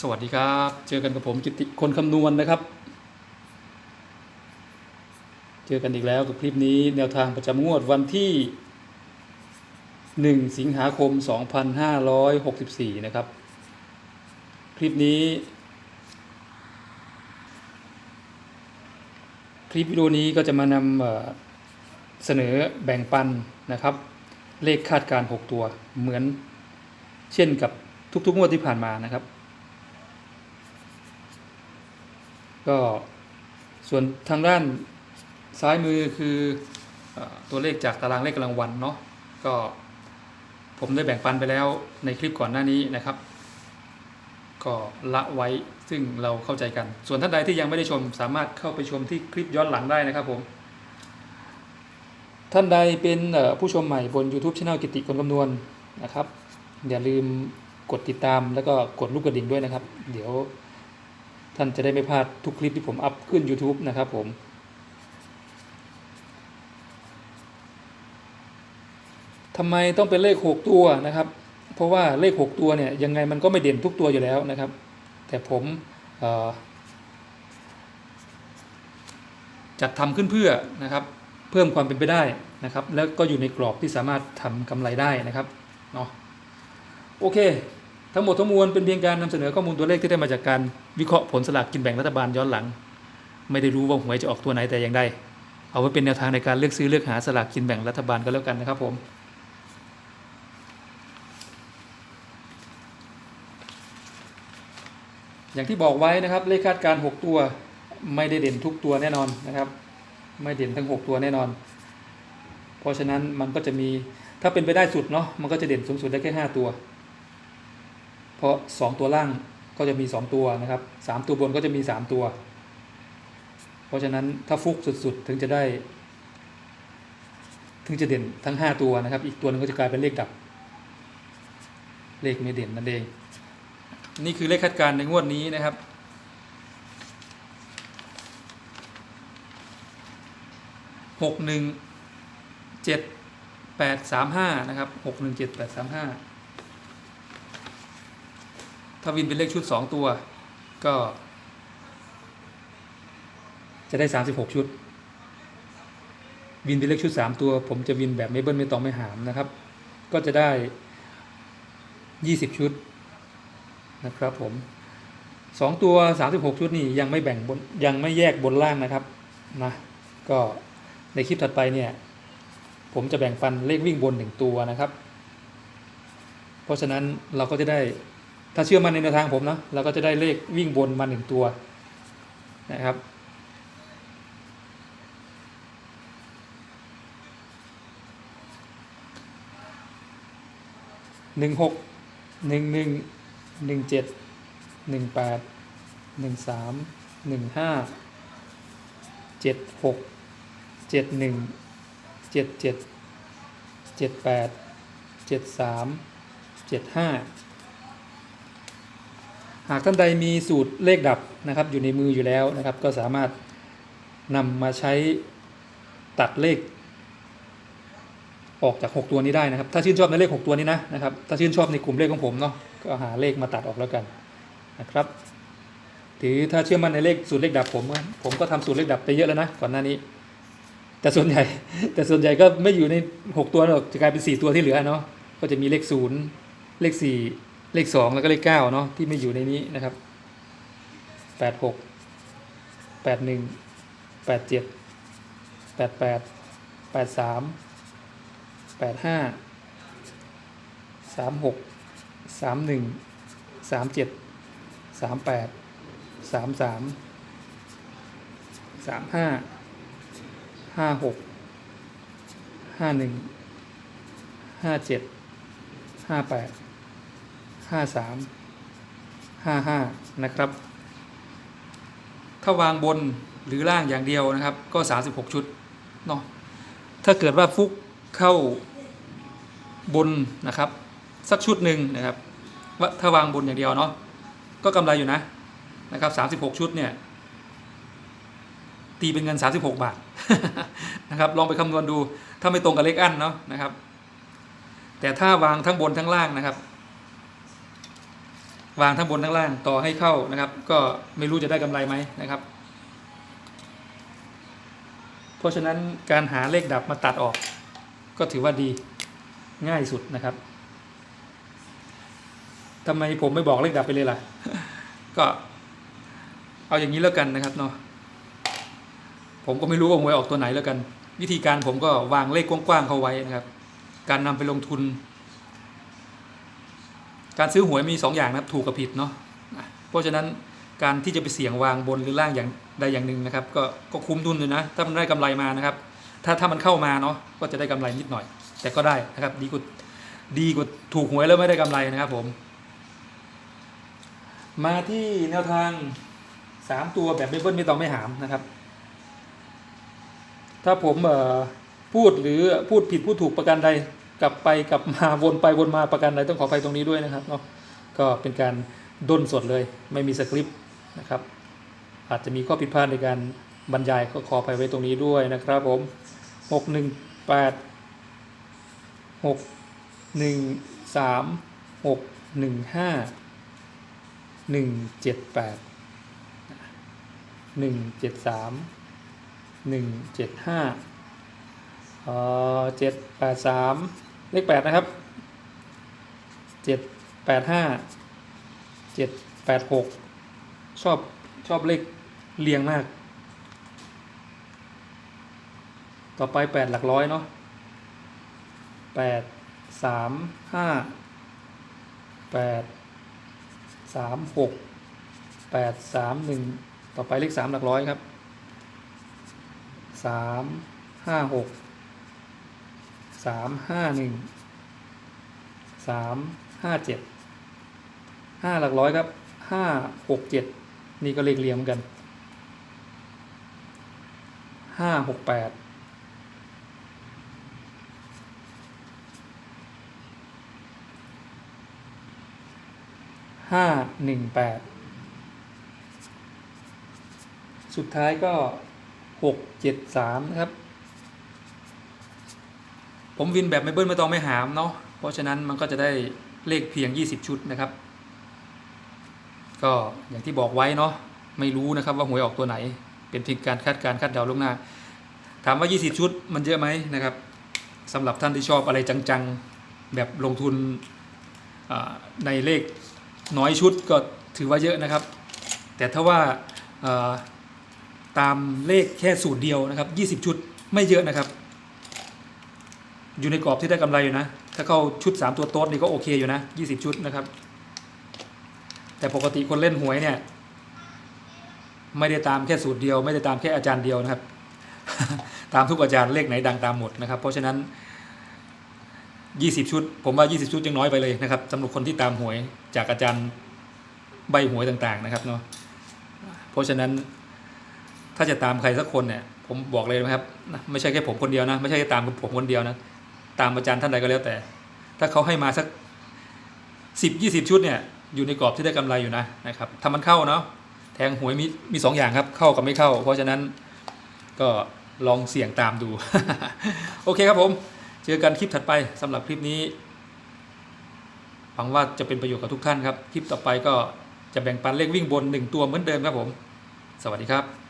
สวัสดีครับ เจอกันกับผมกิติคนคำนวณนะครับ เจอกันอีกแล้วกับคลิปนี้แนวทางประจำงวดวันที่ 1 สิงหาคม 2564 นะครับ คลิปนี้ คลิปวิดีโอนี้ก็จะมานำเสนอแบ่งปันนะครับ เลขคาดการ 6 ตัวเหมือนเช่นกับทุกๆงวดที่ผ่านมานะครับ ก็ส่วนทางด้านซ้ายมือคืออตัวเลขจากตารางเลขกำลังวันเนาะก็ผมได้แบ่งปันไปแล้วในคลิปก่อนหน้านี้นะครับ ก็ละไว้ซึ่งเราเข้าใจกัน ส่วนท่านใดที่ยังไม่ได้ชมสามารถเข้าไปชมที่คลิปย้อนหลังได้นะครับผมท่านใดเป็นผู้ชมใหม่บน YouTube Channel กิติคนคำนวณนะครับ อย่าลืมกดติดตามแล้วก็กดลูกกระดิ่งด้วยนะครับ เดี๋ยว ท่านจะได้ไม่พลาดทุกคลิปที่ผมอัพขึ้น YouTube นะครับผมทำไมต้องเป็นเลข 6 ตัวนะครับ เพราะว่าเลข 6 ตัวเนี่ยยังไงมันก็ไม่เด่นทุกตัวอยู่แล้วนะครับ แต่ผมจัดทำขึ้นเพื่อนะครับ เพิ่มความเป็นไปได้นะครับ แล้วก็อยู่ในกรอบที่สามารถทำกำไรได้นะครับเนาะโอเค ทั้งหมดทั้งมวลเป็นเพียงการนำเสนอข้อมูลตัวเลขที่ได้มาจากการวิเคราะห์ผลสลากกินแบ่งรัฐบาลย้อนหลัง ไม่ได้รู้ว่าหวยจะออกตัวไหนแต่อย่างใดเอาไว้เป็นแนวทางในการเลือกซื้อเลือกหาสลากกินแบ่งรัฐบาลก็แล้วกันนะครับผมอย่างที่บอกไว้นะครับเลขคาดการ 6 ตัวไม่ได้เด่นทุกตัวแน่นอนนะครับ ไม่เด่นทั้ง 6 ตัวแน่นอน เพราะฉะนั้นมันก็จะมีถ้าเป็นไปได้สุดเนาะมันก็จะเด่นสูงสุดได้แค่ 5 ตัว เพราะ 2 ตัวล่างก็จะมี 2 ตัวนะครับ 3 ตัวบนก็จะมี 3 ตัว เพราะฉะนั้นถ้าฟุกสุดๆ ถึงจะได้ ถึงจะเด่นทั้ง 5 ตัวนะครับ อีกตัวหนึงก็จะกลายเป็นเลขดับ เลขไม่เด่นนั่นเอง นี่คือเลขคาดการณ์ในงวดนี้นะครับหกหนึ่งเจ็ดแปดสามห้านะครับหกหนึ่งเจ็ดแปดสามห้า ถ้าวินเป็นเลขชุดสองตัว ก็ จะได้สามสิบหกชุด วินเป็นเลขชุดสามตัว ผมจะวินแบบไม่เบิ้ลไม่ตองไม่หามนะครับ ก็จะได้ยี่สิบชุดนะครับผมสองตัวสามสิบหกชุดนี่ยังไม่แบ่งบนยังไม่แยกบนล่างนะครับนะก็ในคลิปถัดไปเนี่ย ผมจะแบ่งปันเลขวิ่งบนหนึ่งตัวนะครับ เพราะฉะนั้นเราก็จะได้ ถ้าเชื่อมั่นในแนวทางผมนะเราก็จะได้เลขวิ่งบนมาหนึ่งตัวนะครับหนึ่งหกหนึ่งหนึ่งหนึ่งเจ็ดหนึ่งแปดหนึ่งสามหนึ่งห้าเจ็ดหกเจ็ดหนึ่งเจ็ดเจ็ดเจ็ดแปดเจ็ดสามเจ็ดห้า หากท่านใดมีสูตรเลขดับนะครับ อยู่ในมืออยู่แล้วนะครับ ก็สามารถนำมาใช้ตัดเลข ออกจาก 6 ตัวนี้ได้นะครับ ถ้าชื่นชอบในเลข 6 ตัวนี้นะนะครับ ถ้าชื่นชอบในกลุ่มเลขของผมเนาะก็หาเลขมาตัดออกแล้วกันนะครับหรือถ้าเชื่อมั่นในเลขสูตรเลขดับผมผมก็ทำสูตรเลขดับไปเยอะแล้วนะก่อนหน้านี้ แต่ส่วนใหญ่ แต่ส่วนใหญ่ก็ไม่อยู่ใน 6 ตัวหรอกจะกลายเป็น 4 ตัวที่เหลือเนาะก็จะมีเลข0เลข4 เลข2แล้วก็เลข9เนาะที่ไม่อยู่ในนี้นะครับ86 81 87 88 83แปดห้าสามหกสามหนึ่งสามเจ็ดสามแปดสามสามสามห้าห้าหกห้าหนึ่งห้าเจ็ดห้าแปด ห้าสามห้าห้านะครับ ถ้าวางบนหรือล่างอย่างเดียวนะครับ ก็36ชุดเนาะถ้าเกิดว่าฟุกเข้าบนนะครับ สักชุดหนึ่งนะครับว่าถ้าวางบนอย่างเดียวเนาะก็กำไรอยู่นะนะครับ36ชุดเนี่ยตีเป็นเงิน 36 บาทนะครับลองไปคำนวณดูถ้าไม่ตรงกับเลขอันเนาะนะครับ แต่ถ้าวางทั้งบนทั้งล่างนะครับ วางทั้งบนทั้งล่างต่อให้เข้านะครับ ก็ไม่รู้จะได้กำไรไหมนะครับ เพราะฉะนั้นการหาเลขดับมาตัดออก ก็ถือว่าดีง่ายสุดนะครับทำไมผมไม่บอกเลขดับไปเลยล่ะ ก็เอาอย่างนี้แล้วกันนะครับเนาะผมก็ไม่รู้ว่าหวยออกตัวไหนแล้วกัน วิธีการผมก็วางเลขกว้างๆเข้าไว้นะครับ การนำไปลงทุน การซื้อหวยมีสองอย่างนะครับถูกกับผิดเนาะเพราะฉะนั้นการที่จะไปเสี่ยงวางบนหรือล่างอย่างใดอย่างหนึ่งนะครับก็ก็คุ้มทุนเลยนะ ถ้ามันได้กำไรมานะครับ ถ้าถ้ามันเข้ามาเนาะก็จะได้กำไรนิดหน่อย แต่ก็ได้นะครับดีกว่าดีกว่าถูกหวยแล้วไม่ได้กำไรนะครับผม มาที่แนวทางสามตัวแบบไม่เบิ้ลไม่ต้องไม่หามนะครับ ถ้าผมพูดหรือพูดผิดพูดถูกประการใด กลับไปกลับมาวนไปวนมาประการใดต้องขออภัยตรงนี้ด้วยนะครับเนาะก็เป็นการด้นสดเลย ไม่มีสคริปต์นะครับ อาจจะมีข้อผิดพลาดในการบรรยายก็ขออภัยไว้ตรงนี้ด้วยนะครับผมหกหนึ่งแปดหกหนึ่งสามหกหนึ่งห้าหนึ่งเจ็ดแปดหนึ่งเจ็ดสามหนึ่งเจ็ดห้าอ่อเจ็ดแปดสาม เลขแปดนะครับเจ็ดแปดห้าเจ็ดแปดหกชอบชอบเลขเรียงมาก ต่อไปแปดหลักร้อยเนาะแปดสามห้าแปดสามหกแปดสามหนึ่งต่อไปเลขสามหลักร้อยครับสามห้าหก สามห้าหนึ่งสามห้าเจ็ดห้าหลักร้อยครับห้าหกเจ็ดนี่ก็เลขเรียงเหมือนกันห้าหกแปดห้าหนึ่งแปดสุดท้ายก็หกเจ็ดสามครับ ผมวินแบบไม่เบิ้ลไม่ต้องไม่หามเนาะเพราะฉะนั้นมันก็จะได้เลขเพียง 20 ชุดนะครับ ก็อย่างที่บอกไว้เนาะไม่รู้นะครับว่าหวยออกตัวไหน เป็นเพียงการคาดการคาดเดาล่วงหน้า ถามว่า 20 ชุดมันเยอะไหมนะครับสำหรับท่านที่ชอบอะไรจังๆแบบลงทุนในเลขน้อยชุดก็ถือว่าเยอะนะครับ แต่ถ้าว่าตามเลขแค่สูตรเดียวนะครับ 20 ชุดไม่เยอะนะครับ อยู่ในกรอบที่ได้กำไรอยู่นะ ถ้าเข้าชุด 3 ตัวโต๊ดนี่ก็โอเคอยู่นะ 20 ชุดนะครับ แต่ปกติคนเล่นหวยเนี่ย ไม่ได้ตามแค่สูตรเดียว ไม่ได้ตามแค่อาจารย์เดียวนะครับ ตามทุกอาจารย์เลขไหนดังตามหมดนะครับ เพราะฉะนั้น 20 ชุด ผมว่า 20 ชุดยังน้อยไปเลยนะครับสำหรับคนที่ตามหวยจากอาจารย์ใบหวยต่างๆนะครับเนาะ เพราะฉะนั้นถ้าจะตามใครสักคนเนี่ยผมบอกเลยนะครับ ไม่ใช่แค่ผมคนเดียวนะ ไม่ใช่แค่ตามผมคนเดียวนะ ตามอาจารย์ท่านใดก็แล้วแต่ ถ้าเขาให้มาสัก10 20ชุดเนี่ยอยู่ในกรอบที่ได้กำไรอยู่นะนะครับถ้ามันเข้าเนาะแทงหวยมีมีสองอย่างครับเข้ากับไม่เข้า เพราะฉะนั้นก็ลองเสี่ยงตามดู โอเคครับผม เจอกันคลิปถัดไปสำหรับคลิปนี้หวังว่าจะเป็นประโยชน์กับทุกท่านครับ คลิปต่อไปก็จะแบ่งปันเลขวิ่งบน 1 ตัวเหมือนเดิมครับผม สวัสดีครับ